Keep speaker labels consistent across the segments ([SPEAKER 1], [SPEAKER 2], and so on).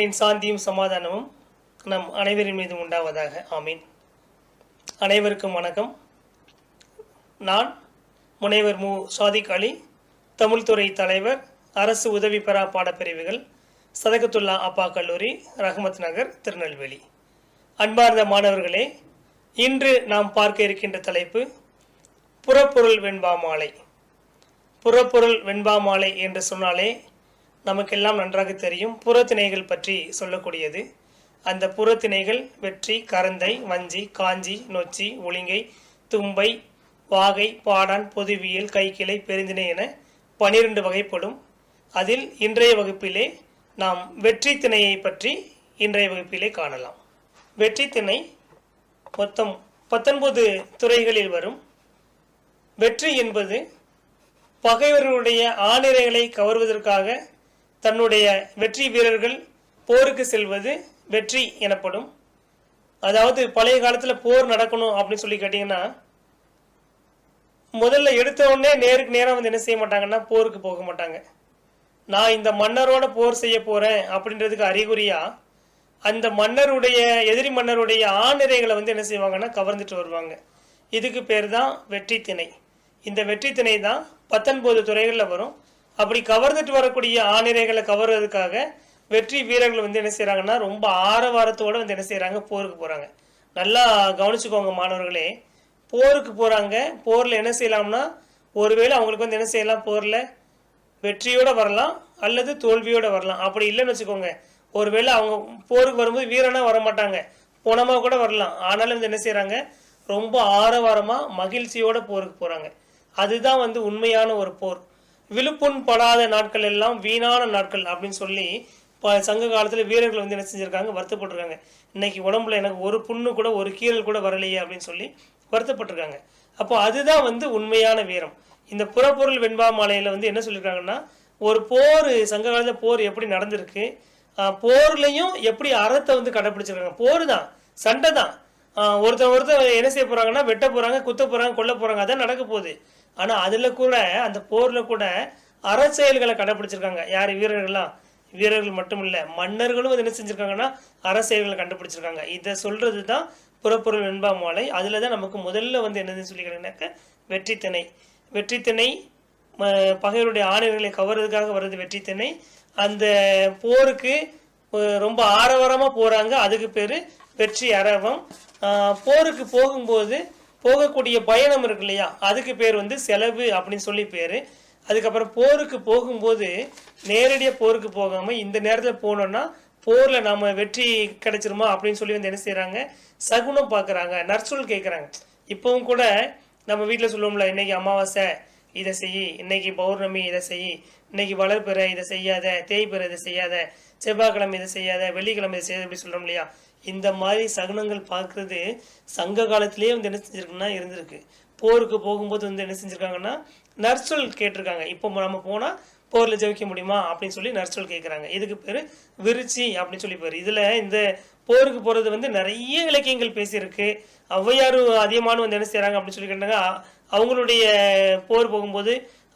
[SPEAKER 1] தேவனின் சாந்தியும் சமாதானமும் நம் அனைவரின் மீது உண்டாவதாக. ஆமீன். அனைவருக்கும் வணக்கம். நான் முனைவர் மு. சாதிக் அலி தமிழ்துறை தலைவர் அரசு உதவி பெறா பாடப்பிரிவுகள் சதகத்துல்லா அப்பா கல்லூரி ரஹமத் நகர் திருநெல்வேலி. அன்பார்ந்த மாணவர்களே இன்று நாம் பார்க்க இருக்கின்ற தலைப்பு புறப்பொருள் வெண்பா மாலை. புறப்பொருள் வெண்பா மாலை என்று சொன்னாலே நமக்கெல்லாம் நன்றாக தெரியும் புறத்திணைகள் பற்றி சொல்லக்கூடியது. அந்த புறத்திணைகள் வெற்றி கரந்தை வஞ்சி காஞ்சி நொச்சி ஒளிங்கை தும்பை வாகை பாடான் பொதுவியல் கைக்கிளை பெருந்திணை என பனிரெண்டு வகைப்படும். அதில் இன்றைய வகுப்பிலே நாம் வெற்றி திணையை பற்றி இன்றைய வகுப்பிலே காணலாம். வெற்றி திணை மொத்தம் பத்தொன்பது துறைகளில் வரும். வெற்றி என்பது பகைவர்களுடைய ஆணிரைகளை கவர்வதற்காக தன்னுடைய வெற்றி வீரர்கள் போருக்கு செல்வது வெற்றி எனப்படும். அதாவது பழைய காலத்தில் போர் நடக்கணும் அப்படின்னு சொல்லி கேட்டிங்கன்னா முதல்ல எடுத்த உடனே நேருக்கு நேராக வந்து என்ன செய்ய மாட்டாங்கன்னா போருக்கு போக மாட்டாங்க. நான் இந்த மன்னரோட போர் செய்ய போகிறேன் அப்படின்றதுக்கு அறிகுறியாக அந்த மன்னருடைய எதிரி மன்னருடைய ஆணிரைகளை வந்து என்ன செய்வாங்கன்னா கவர்ந்துட்டு வருவாங்க. இதுக்கு பேர் தான் வெற்றி திணை இந்த வெற்றி திணை தான் பத்தொன்பது துறைகளில் வரும். அப்படி கவர்ந்துட்டு வரக்கூடிய ஆணிரைகளை கவர்றதுக்காக வெற்றி வீரர்கள் வந்து என்ன செய்கிறாங்கன்னா ரொம்ப ஆரவாரத்தோடு வந்து என்ன செய்கிறாங்க போருக்கு போகிறாங்க நல்லா கவனிச்சுக்கோங்க மாணவர்களே. போருக்கு போகிறாங்க போரில் என்ன செய்யலாம்னா ஒருவேளை அவங்களுக்கு வந்து என்ன செய்யலாம் போரில் வெற்றியோடு வரலாம் அல்லது தோல்வியோடு வரலாம். அப்படி இல்லைன்னு வச்சுக்கோங்க. ஒருவேளை அவங்க போருக்கு வரும்போது வீரனா வர மாட்டாங்க போனமாக கூட வரலாம். ஆனாலும் வந்து என்ன செய்கிறாங்க ரொம்ப ஆரவாரமாக மகிழ்ச்சியோட போருக்கு போகிறாங்க அதுதான் வந்து உண்மையான ஒரு போர். விழுப்புண் படாத நாட்கள் எல்லாம் வீணான நாட்கள் அப்படின்னு சொல்லி ப- சங்க காலத்தில் வீரர்கள் வந்து என்ன செஞ்சுருக்காங்க வருத்தப்பட்டிருக்காங்க. இன்னைக்கு உடம்புல எனக்கு ஒரு புண்ணு கூட ஒரு கீறல் கூட வரலையே அப்படின்னு சொல்லி வருத்தப்பட்டிருக்காங்க. அப்போ அதுதான் வந்து உண்மையான வீரம். இந்த புறப்பொருள் வெண்பா மாலையில் வந்து என்ன சொல்லியிருக்காங்கன்னா ஒரு போர் சங்க காலத்தில் போர் எப்படி நடந்திருக்கு போர்லையும் எப்படி அறத்தை வந்து கடைப்பிடிச்சிருக்காங்க. போர் தான் சண்டை தான். ஒருத்தர் ஒருத்தர் என்ன செய்ய போகிறாங்கன்னா வெட்ட போகிறாங்க குத்த போகிறாங்க கொல்ல போகிறாங்க அதான் நடக்க போகுது. ஆனால் அதில் கூட அந்த போரில் கூட அறச்செயல்களை கடைப்பிடிச்சிருக்காங்க யார்? வீரர்கள்லாம். வீரர்கள் மட்டும் இல்லை மன்னர்களும் அது என்ன செஞ்சுருக்காங்கன்னா அரசியல்களை கண்டுபிடிச்சிருக்காங்க. இதை சொல்கிறது தான் புறப்பொருள் வெண்பா மாலை. அதில் தான் நமக்கு முதல்ல வந்து என்னதுன்னு சொல்லிக்கிறேன்னாக்க வெற்றி திணை வெற்றி திணை பகைவருடைய ஆணையர்களை கவர்றதுக்காக வர்றது வெற்றி திணை அந்த போருக்கு ரொம்ப ஆரவாரமாக போகிறாங்க அதுக்கு பேர் வெற்றி அரவம். போருக்கு போகும்போது போகக்கூடிய பயணம் இருக்கு இல்லையா? அதுக்கு பேர் வந்து செலவு அப்படின்னு சொல்லி பேர். அதுக்கப்புறம் போருக்கு போகும்போது நேரடியாக போருக்கு போகாமல் இந்த நேரத்தில் போனோம்னா போரில் நம்ம வெற்றி கிடைச்சிருமா அப்படின்னு சொல்லி வந்து என்ன செய்கிறாங்க சகுனம் பார்க்குறாங்க நற்சொல் கேட்குறாங்க இப்போவும் கூட நம்ம வீட்டில் சொல்லுவோம்ல இன்னைக்கு அமாவாசை இதை செய். இன்னைக்கு பௌர்ணமி இதை செய். இன்னைக்கு வளர்பிற இதை செய்யாத. தேய்பிற இதை செய்யாத. செவ்வாய்க்கிழமை இதை செய்யாத. வெள்ளிக்கிழமை இதை செய்யாத அப்படி சொல்கிறோம் இல்லையா? இந்த மாதிரி சகுனங்கள் பார்க்குறது சங்க காலத்திலேயே வந்து என்ன செஞ்சிருக்குன்னா இருந்திருக்கு. போருக்கு போகும்போது வந்து என்ன செஞ்சுருக்காங்கன்னா நர்சல் கேட்டிருக்காங்க. இப்போ நம்ம போனால் போரில் ஜெயிக்க முடியுமா அப்படின்னு சொல்லி நர்சல் கேட்குறாங்க இதுக்கு பேர் விருச்சி அப்படின்னு சொல்லி பேர். இதில் இந்த போருக்கு போகிறது வந்து நிறைய இலக்கியங்கள் பேசியிருக்கு. ஔவையார் அதிகமான வந்து என்ன செய்கிறாங்க அப்படின்னு சொல்லி கேட்டாங்க. அவங்களுடைய போர் போகும்போது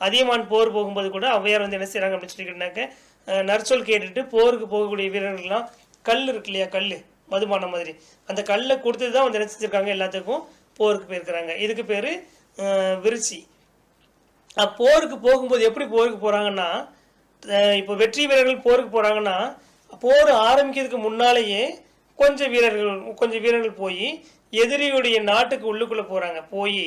[SPEAKER 1] அதிகமான போர் போகும்போது கூட ஔவையார் வந்து என்ன செய்கிறாங்க அப்படின்னு சொல்லி கேட்டாங்க நர்சொல் கேட்டுட்டு போருக்கு போகக்கூடிய வீரர்கள்லாம் கல் இருக்கு இல்லையா கல் மதுபானம் மாதிரி. அந்த கல்லை கொடுத்தது தான் வந்து நினச்சிருக்காங்க எல்லாத்துக்கும் போருக்கு போயிருக்கிறாங்க. இதுக்கு பேர் விருச்சி. போருக்கு போகும்போது எப்படி போருக்கு போகிறாங்கன்னா இப்போ வெற்றி வீரர்கள் போருக்கு போகிறாங்கன்னா போர் ஆரம்பிக்கிறதுக்கு முன்னாலேயே கொஞ்சம் வீரர்கள் கொஞ்சம் வீரர்கள் போய் எதிரியுடைய நாட்டுக்கு உள்ளுக்குள்ளே போகிறாங்க போய்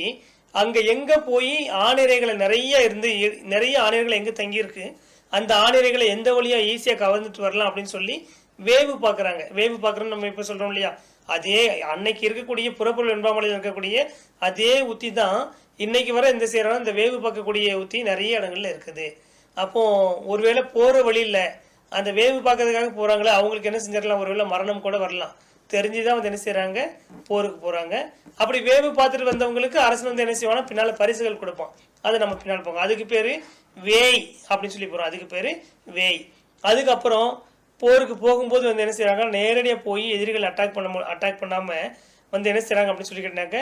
[SPEAKER 1] அங்கே எங்கே போய் ஆணிரைகளை நிறைய இருந்து நிறைய ஆணிரைகள் எங்கே தங்கியிருக்கு? அந்த ஆணிரைகளை எந்த வழியாக ஈஸியாக கவர்ந்துட்டு வரலாம் அப்படின்னு சொல்லி வேவு பார்க்குறாங்க. வேவு பார்க்குறோன்னு நம்ம இப்போ சொல்கிறோம் இல்லையா? அதே அன்னைக்கு இருக்கக்கூடிய புறப்பொருள் வெண்பாமலையில் இருக்கக்கூடிய அதே உத்தி தான் இன்னைக்கு வர இந்த செய்யறோம் இந்த வேவு பார்க்கக்கூடிய உத்தி நிறைய இடங்கள்ல இருக்குது. அப்போது ஒருவேளை போகிற வழியில் அந்த வேவு பார்க்கறதுக்காக போகிறாங்களே அவங்களுக்கு என்ன செஞ்சிடலாம்? ஒருவேளை மரணம் கூட வரலாம். தெரிஞ்சு தான் வந்து என்ன செய்கிறாங்க போருக்கு போகிறாங்க அப்படி வேவு பார்த்துட்டு வந்தவங்களுக்கு அரசு வந்து என்ன செய்வானா பின்னால் பரிசுகள் கொடுப்பான். அதை நம்ம பின்னால் போங்க. அதுக்கு பேர் வேய் அப்படின்னு சொல்லி போகிறோம் அதுக்கு பேர் வேய். அதுக்கப்புறம் போருக்கு போகும்போது வந்து என்ன செய்கிறாங்க நேரடியாக போய் எதிரிகள் அட்டாக் பண்ண அட்டாக் பண்ணாமல் வந்து என்ன செய்கிறாங்க அப்படின்னு சொல்லி கேட்டாக்க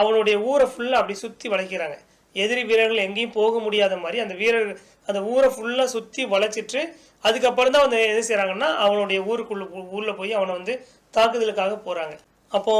[SPEAKER 1] அவனுடைய ஊரை ஃபுல்லாக அப்படி சுற்றி வளைக்கிறாங்க. எதிரி வீரர்கள் எங்கேயும் போக முடியாத மாதிரி அந்த வீரர் அந்த ஊரை ஃபுல்லாக சுற்றி வளைச்சிட்டு அதுக்கப்புறம் தான் வந்து என்ன செய்கிறாங்கன்னா அவனுடைய ஊருக்குள்ள ஊரில் போய் அவனை வந்து தாக்குதலுக்காக போகிறாங்க அப்போ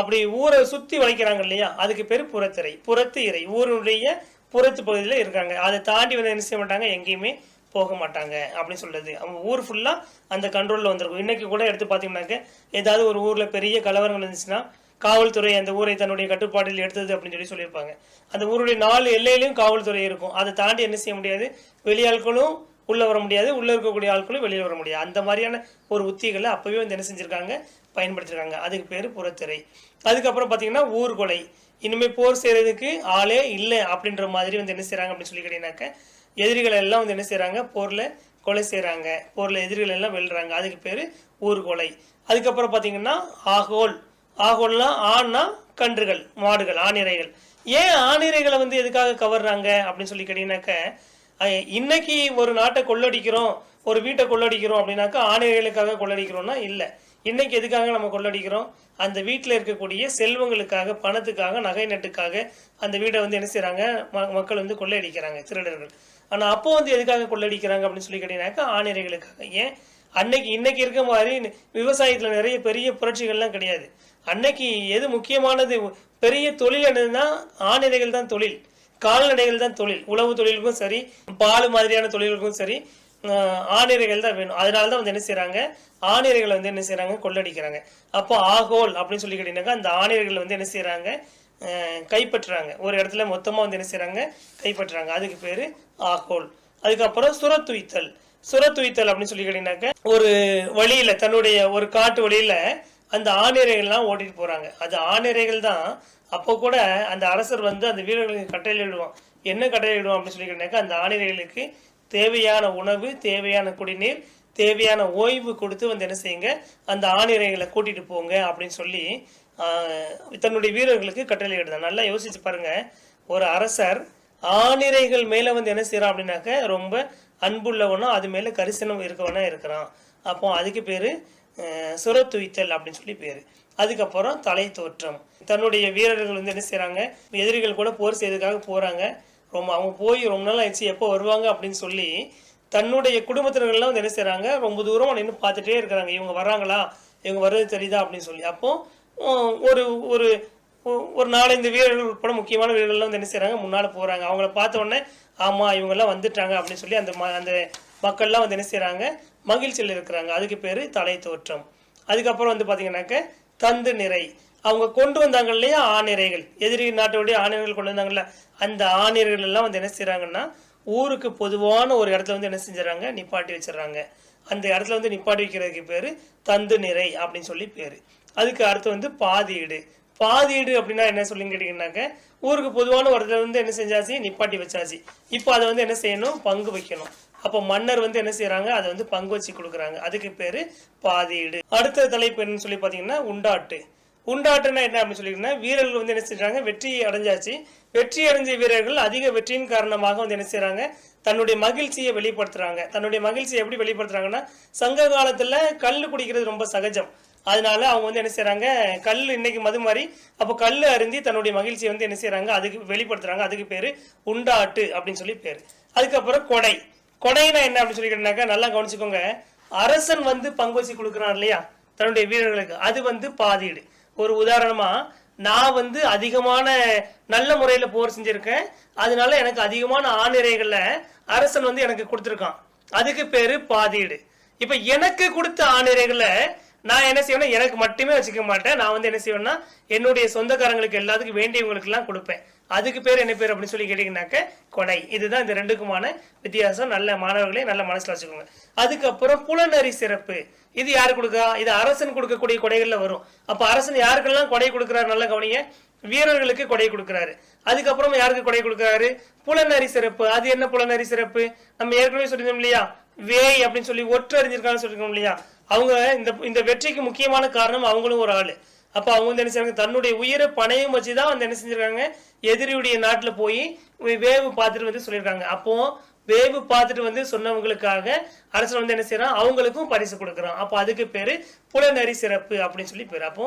[SPEAKER 1] அப்படி ஊரை சுற்றி வளைக்கிறாங்க இல்லையா அதுக்கு பேர் புறத்திரை. புறத்து இறை. ஊருடைய புறத்து பகுதியில் இருக்காங்க. அதை தாண்டி வந்து என்ன செய்ய மாட்டாங்க எங்கேயுமே போக மாட்டாங்க அப்படின்னு சொல்கிறது அவங்க ஊர் ஃபுல்லாக அந்த கண்ட்ரோலில் வந்திருக்கும். இன்றைக்கி கூட எடுத்து பார்த்தீங்கன்னாக்க ஏதாவது ஒரு ஊரில் பெரிய கலவரங்கள் இருந்துச்சுன்னா காவல்துறை அந்த ஊரை தன்னுடைய கட்டுப்பாட்டில் எடுத்தது அப்படின்னு சொல்லி சொல்லியிருப்பாங்க. அந்த ஊருடைய நாலு எல்லையிலையும் காவல்துறை இருக்கும். அதை தாண்டி என்ன செய்ய முடியாது? வெளியாட்களும் உள்ளே வர முடியாது. உள்ளே இருக்கக்கூடிய ஆட்களும் வெளியில் வர முடியாது. அந்த மாதிரியான ஒரு உத்திகளை அப்போவே வந்து என்ன செஞ்சுருக்காங்க? பயன்படுத்திருக்காங்க. அதுக்கு பேர் புறத்திரை. அதுக்கப்புறம் பார்த்தீங்கன்னா ஊர்கொலை. இனிமேல் போர் செய்கிறதுக்கு ஆளே இல்லை அப்படின்ற மாதிரி வந்து என்ன செய்கிறாங்க அப்படின்னு சொல்லி கேட்டீங்கன்னாக்க எதிரிகள் எல்லாம் வந்து என்ன செய்கிறாங்க போரில் கொலை செய்கிறாங்க போரில் எதிரிகள் எல்லாம் வெல்றாங்க. அதுக்கு பேர் ஊர்கொலை அதுக்கப்புறம் பார்த்தீங்கன்னா ஆகோல். ஆகோல்லாம் ஆண்னா கன்றுகள் மாடுகள் ஆணிரைகள் ஏன் ஆணிரைகளை வந்து எதுக்காக கவர்றாங்க அப்படின்னு சொல்லி கேட்டீங்கன்னாக்க இன்னைக்கு ஒரு நாட்டை கொள்ளடிக்கிறோம் ஒரு வீட்டை கொள்ளடிக்கிறோம் அப்படின்னாக்கா ஆணிரைகளுக்காக கொள்ளடிக்கிறோம்னா இல்லை. இன்னைக்கு எதுக்காக நம்ம கொள்ளடிக்கிறோம்? அந்த வீட்டில் இருக்கக்கூடிய செல்வங்களுக்காக பணத்துக்காக நகை நட்டுக்காக அந்த வீடை வந்து என்ன செய்கிறாங்க ம- மக்கள் வந்து கொள்ளையடிக்கிறாங்க திருடர்கள். ஆனால் அப்போ வந்து எதுக்காக கொள்ளடிக்கிறாங்க அப்படின்னு சொல்லி கேட்டீங்கன்னாக்கா ஆணிரைகளுக்காக ஏன்? அன்னைக்கு இன்னைக்கு இருக்க மாதிரி விவசாயத்தில் நிறைய பெரிய புரட்சிகள்லாம் கிடையாது. அன்னைக்கு எது முக்கியமானது? பெரிய தொழில் என்னதுன்னா ஆணிரைகள் தான் தொழில். கால்நடைகள் தான் தொழில். உழவு தொழிலுக்கும் சரி பால் மாதிரியான தொழிலுக்கும் சரி ஆஹ் ஆணிரைகள் தான் வேணும். அதனால தான் வந்து என்ன செய்கிறாங்க ஆணிரைகளை வந்து என்ன செய்கிறாங்க கொள்ளடிக்கிறாங்க. அப்போ ஆகோல் அப்படின்னு சொல்லி கேட்டீங்கன்னாக்கா அந்த ஆணிரைகள் வந்து என்ன செய்கிறாங்க கைப்பற்றுறாங்க. ஒரு இடத்துல மொத்தமாக வந்து என்ன செய்கிறாங்க கைப்பற்றுறாங்க. அதுக்கு பேர் ஆகோல். அதுக்கப்புறம் சுரத்துய்த்தல் சுரத்துய்த்தல் அப்படின்னு சொல்லி கேட்டீங்கன்னாக்க ஒரு வழியில தன்னுடைய ஒரு காட்டு வழியில அந்த ஆணிரைகள்லாம் ஓட்டிட்டு போறாங்க. அது ஆணிரைகள் தான். அப்போ கூட அந்த அரசர் வந்து அந்த வீரர்களுக்கு கட்டளையிடுவான் என்ன கட்டளையிடுவான் அப்படின்னு சொல்லி கேட்டீங்கன்னாக்கா அந்த ஆணிரைகளுக்கு தேவையான உணவு தேவையான குடிநீர் தேவையான ஓய்வு கொடுத்து வந்து என்ன செய்யுங்க அந்த ஆணிரைகளை கூட்டிட்டு போங்க அப்படின்னு சொல்லி தன்னுடைய வீரர்களுக்கு கட்டளையிடுதான் நல்லா யோசிச்சு பாருங்க. ஒரு அரசர் ஆணிரைகள் மேலே வந்து என்ன செய்கிறான் அப்படின்னாக்க ரொம்ப அன்புள்ளவனும் அது மேலே கரிசனம் இருக்கவனா இருக்கிறான். அப்போ அதுக்கு பேர் அஹ், சுரத்துய்த்தல் அப்படின்னு சொல்லி பேர். அதுக்கப்புறம் தலை தோற்றம். தன்னுடைய வீரர்கள் வந்து என்ன செய்கிறாங்க எதிரிகள் கூட போர் செய்யறதுக்காக போகிறாங்க ரொம்ப அவங்க போய் ரொம்ப நாள் ஆயிடுச்சு எப்போ வருவாங்க அப்படின்னு சொல்லி தன்னுடைய குடும்பத்தினர்கள்லாம் வந்து என்ன செய்கிறாங்க ரொம்ப தூரம் நின்று பார்த்துட்டே இருக்கிறாங்க. இவங்க வர்றாங்களா? இவங்க வர்றது தெரியுதா அப்படின்னு சொல்லி. அப்போ ஒரு ஒரு ஒரு நாலஞ்சு வீரர்கள் உட்பட முக்கியமான வீரர்கள்லாம் வந்து என்ன செய்கிறாங்க முன்னால் போகிறாங்க அவங்கள பார்த்த உடனே ஆமாம் இவங்கெல்லாம் வந்துட்டாங்க அப்படின்னு சொல்லி அந்த ம- அந்த மக்கள்லாம் வந்து என்ன செய்கிறாங்க மகிழ்ச்சியில் இருக்கிறாங்க. அதுக்கு பேர் தலை தோற்றம். அதுக்கப்புறம் வந்து பார்த்தீங்கன்னாக்க தந்து நிறை. அவங்க கொண்டு வந்தாங்க இல்லையா? ஆணிரைகள் எதிரி நாட்டோடைய ஆணிரைகள் கொண்டு வந்தாங்கல்ல அந்த ஆணிரைகள் எல்லாம் வந்து என்ன செய்கிறாங்கன்னா ஊருக்கு பொதுவான ஒரு இடத்துல வந்து என்ன செஞ்சிடறாங்க? நிப்பாட்டி வச்சிடுறாங்க. அந்த இடத்துல வந்து நிப்பாட்டி வைக்கிறதுக்கு பேர் தந்து நிறை அப்படின்னு சொல்லி பேர். அதுக்கு அடுத்து வந்து பாதீடு பாதீடு அப்படின்னா என்ன சொல்லி கேட்டீங்கன்னாக்க ஊருக்கு பொதுவான ஒரு வந்து என்ன செஞ்சாச்சு? நிப்பாட்டி வச்சாச்சு. இப்போ அதை வந்து என்ன செய்யணும்? பங்கு வைக்கணும். அப்போ மன்னர் வந்து என்ன செய்யறாங்க அதை வந்து பங்கு வச்சு கொடுக்குறாங்க. அதுக்கு பேரு பாதீடு அடுத்த தலைப்பு என்னன்னு சொல்லி பார்த்தீங்கன்னா உண்டாட்டு. உண்டாட்டுனா என்ன அப்படின்னு சொல்லிங்கன்னா வீரர்கள் வந்து என்ன செய்றாங்க வெற்றி அடைஞ்சாச்சு. வெற்றி அடைஞ்ச வீரர்கள் அதிக வெற்றியின் காரணமாக வந்து என்ன செய்யறாங்க தன்னுடைய மகிழ்ச்சியை வெளிப்படுத்துறாங்க. தன்னுடைய மகிழ்ச்சியை எப்படி வெளிப்படுத்துறாங்கன்னா சங்க காலத்துல கல் குடிக்கிறது ரொம்ப சகஜம். அதனால அவங்க வந்து என்ன செய்கிறாங்க கல் இன்னைக்கு மது மாதிரி அப்போ கல் அருந்தி தன்னுடைய மகிழ்ச்சியை வந்து என்ன செய்கிறாங்க அதுக்கு வெளிப்படுத்துறாங்க. அதுக்கு பேரு உண்டாட்டு அப்படின்னு சொல்லி பேரு. அதுக்கப்புறம் கொடை. கொடைனா என்ன அப்படின்னு சொல்லி கேட்டாக்கா நல்லா கவனிச்சுக்கோங்க. அரசன் வந்து பங்கு வச்சு கொடுக்குறான் இல்லையா தன்னுடைய வீரர்களுக்கு. அது வந்து பாதீடு ஒரு உதாரணமா நான் வந்து அதிகமான நல்ல முறையில போர் செஞ்சிருக்கேன். அதனால எனக்கு அதிகமான ஆணிரைகள்ல அரசன் வந்து எனக்கு கொடுத்துருக்கான். அதுக்கு பேரு பாதீடு இப்ப எனக்கு கொடுத்த ஆணிரைகளை நான் என்ன செய்வேன்னா எனக்கு மட்டுமே வச்சுக்க மாட்டேன். நான் வந்து என்ன செய்வேன்னா என்னுடைய சொந்தக்காரங்களுக்கு எல்லாத்துக்கும் வேண்டியவங்களுக்கு எல்லாம் கொடுப்பேன். அதுக்கு பேர் என்ன பேர் அப்படின்னு சொல்லி கேட்டீங்கன்னாக்க கொடை. இதுதான் இந்த ரெண்டுக்குமான வித்தியாசம். நல்ல மாணவர்களே நல்ல மனசுல வச்சுக்கோங்க. அதுக்கப்புறம் புலனறி சிறப்பு. இது யாரு கொடுக்கா? இது அரசன் கொடுக்கக்கூடிய கொடைகள்ல வரும். அப்ப அரசன் யாருக்கெல்லாம் கொடை கொடுக்குறாரு? நல்லா கவனிங்க. வீரர்களுக்கு கொடை கொடுக்குறாரு. அதுக்கப்புறம் யாருக்கு கொடை கொடுக்குறாரு? புலனறி சிறப்பு. அது என்ன புலனறி சிறப்பு? நம்ம ஏற்கனவே சொல்லியிருந்தோம் இல்லையா? வேய் அப்படின்னு சொல்லி ஒற்று அறிஞ்சிருக்காங்கன்னு சொல்லியிருக்கோம் இல்லையா? அவங்க இந்த இந்த வெற்றிக்கு முக்கியமான காரணம் அவங்களும் ஒரு ஆள். அப்ப அவங்க வந்து என்ன செய்யறாங்க தன்னுடைய உயிரை பணையும் வச்சுதான் வந்து என்ன செஞ்சிருக்காங்க? எதிரியுடைய நாட்டுல போய் வேவு பார்த்துட்டு வந்து சொல்லியிருக்காங்க. அப்போ வேவு பார்த்துட்டு வந்து சொன்னவங்களுக்காக அரசன் வந்து என்ன செய்யறான் அவங்களுக்கும் பரிசு கொடுக்குறான். அப்போ அதுக்கு பேரு புலநரி சிறப்பு அப்படின்னு சொல்லி பேரு. அப்போ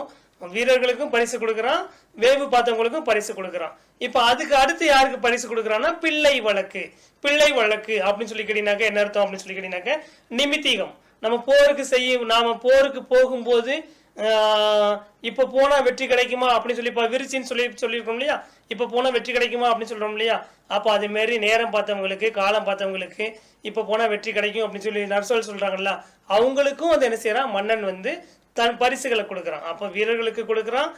[SPEAKER 1] வீரர்களுக்கும் பரிசு கொடுக்குறான். வேவு பார்த்தவங்களுக்கும் பரிசு கொடுக்குறான். இப்போ அதுக்கு அடுத்து யாருக்கு பரிசு கொடுக்குறான்னா பிள்ளை வழக்கு. பிள்ளை வழக்கு அப்படின்னு சொல்லி கேட்டீங்கன்னாக்க என்ன அர்த்தம் அப்படின்னு சொல்லி கேட்டீங்கன்னாக்க நிமித்திகம். நம்ம போருக்கு செய்ய நாம போருக்கு போகும்போது இப்போ இப்ப போனா வெற்றி கிடைக்குமா அப்படின்னு சொல்லி இப்ப விரிச்சின்னு சொல்லி சொல்லியிருக்கோம் இல்லையா? இப்ப போனா வெற்றி கிடைக்குமா அப்படின்னு சொல்றோம் இல்லையா? அப்ப அதே மாதிரி நேரம் பார்த்தவங்களுக்கு காலம் பார்த்தவங்களுக்கு இப்ப போனா வெற்றி கிடைக்கும் அப்படின்னு சொல்லி நர்சல் சொல்றாங்கல்ல அவங்களுக்கும் அதை என்ன செய்யறான்? மன்னன் வந்து தன் பரிசுகளை கொடுக்குறான். அப்போ வீரர்களுக்கு கொடுக்குறான்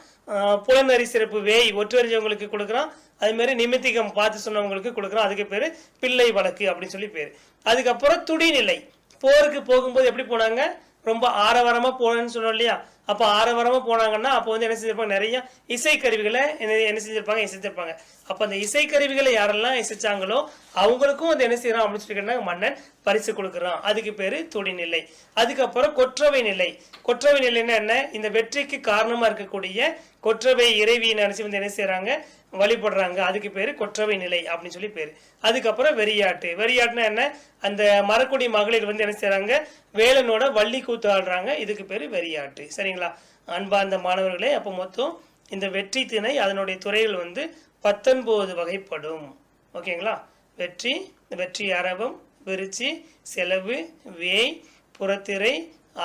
[SPEAKER 1] புலனறி சிறப்பு வேய் ஒற்றறிஞ்சவங்களுக்கு கொடுக்குறான். அதுமாரி நிமித்திகம் பார்த்து சொன்னவங்களுக்கு கொடுக்குறான். அதுக்கு பேர் பிள்ளை வழக்கு அப்படின்னு சொல்லி பேர். அதுக்கப்புறம் துடிநிலை. போருக்கு போகும்போது எப்படி போனாங்க? ரொம்ப ஆரவாரமாக போகணும்னு சொன்னோம் இல்லையா? அப்போ ஆரவாரமாக போனாங்கன்னா அப்போ வந்து என்ன செஞ்சிருப்பாங்க? நிறைய இசைக்கருவிகளை என்ன என்ன செஞ்சிருப்பாங்க? இசைச்சிருப்பாங்க அப்போ அந்த இசைக்கருவிகளை யாரெல்லாம் இசைச்சாங்களோ அவங்களுக்கும் வந்து என்ன செய்யறான் அப்படின்னு சொல்லி மன்னன் பரிசு கொடுக்குறான். அதுக்கு பேர் துடிநிலை அதுக்கப்புறம் கொற்றவை நிலை. கொற்றவை நிலைன்னா என்ன? இந்த வெற்றிக்கு காரணமாக இருக்கக்கூடிய கொற்றவை இறைவியை நினைச்சு வந்து என்ன செய்யறாங்க? வழிபடுறாங்க. அதுக்கு பேர் கொற்றவை நிலை அப்படின்னு சொல்லி பேர். அதுக்கப்புறம் வெறியாட்டு. வெறியாட்டுனா என்ன? அந்த மரக்குடி மகளிர் வந்து என்ன செய்கிறாங்க வேலனோட வள்ளி கூத்து ஆடுறாங்க. இதுக்கு பேர் வெறியாட்டு. சரிங்களா அன்பார்ந்த மாணவர்களே அப்போ மொத்தம் இந்த வெற்றி திணை அதனுடைய துறைகள் வந்து பத்தொன்பது வகைப்படும். ஓகேங்களா? வெற்றி வெற்றி அரவம் விருச்சி செலவு வேய் புறத்திரை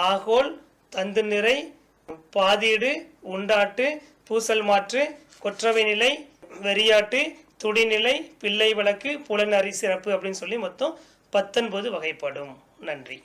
[SPEAKER 1] ஆகோல் தந்து நிறை பாதீடு உண்டாட்டு பூசல் மாற்று கொற்றவை நிலை வெறியாட்டு துடிநிலை பிள்ளை வழக்கு புலனறி சிறப்பு அப்படின்னு சொல்லி மொத்தம் பத்தொன்பது வகைப்படும். நன்றி.